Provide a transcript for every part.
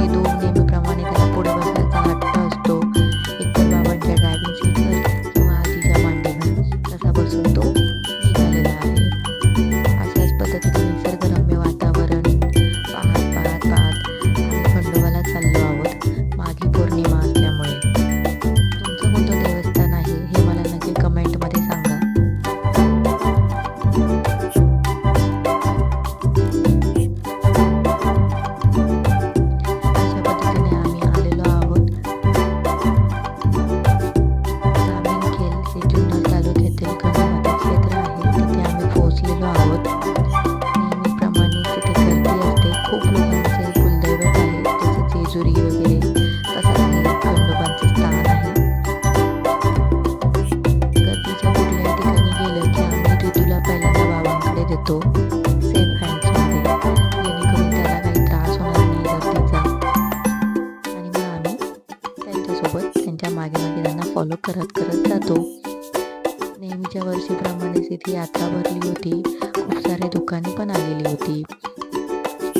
пойду. सोबत त्यांच्या मागे मागे त्यांना फॉलो करत करत जातो. नेहमीच्या वर्षीप्रमाणेच इथे यात्रा भरली होती. खूप सारे दुकाने पण आलेली होती.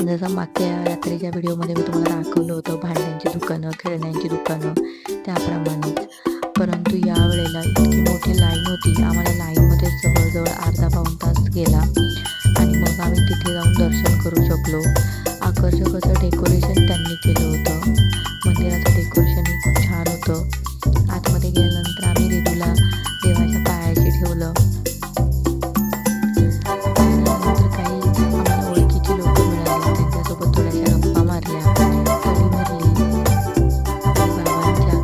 जसं मागच्या यात्रेच्या व्हिडिओमध्ये मी तुम्हाला दाखवलं होतं भांड्यांची दुकानं खेळण्यांची दुकानं त्याप्रमाणेच. परंतु यावेळेला इतकी मोठी लाईन होती. आम्हाला लाईनमध्ये जवळजवळ मारल्या. बाबांच्या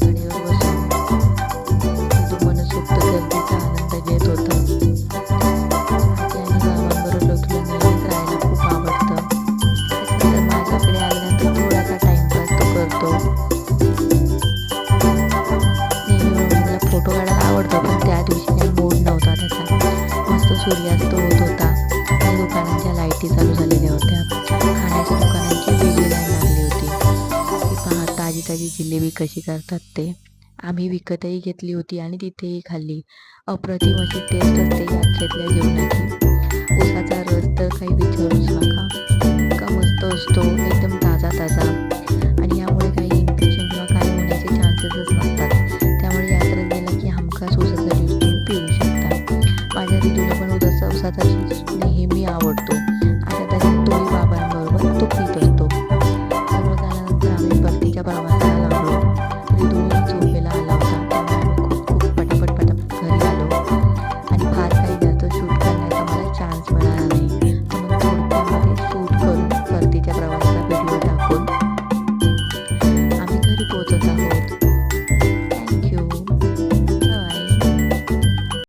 कडेवर बसून. मनसोक्त गर्दीचा आनंद घेत होता. आजी बाबांबरोबर राहायला खूप आवडतं. त्याच्यानंतर माझ्याकडे आल्यानंतर थोडासा टाइमपास तो करतो. नेहमी मला फोटो काढायला आवडतो पण त्या दिवशी काही मूड नव्हता त्याचा. मस्त सूर्यास्त होत होता. आणि दुकानांच्या लाईटी चालू झाल्या. पहा जिलेबी कशी करतात ते आम्ही विकतही घेतली होती आणि तिथेही खाल्ली. अप्रतिम अशी टेस्ट असते यात्रेतल्या जेवणाची. उसाचा रस तर काही विचारूच नका. इतका मस्त असतो एकदम ताजा ताजा. आणि यामुळे काही इन्फेक्शन किंवा काही होण्याचे चान्सेसच नसतात त्यामुळे यात्रेत गेला की हमखास उसाचा ज्यूस तुम्ही पिऊ शकता. माझ्या रिदूला पण उदाचा उसाचा ज्यूस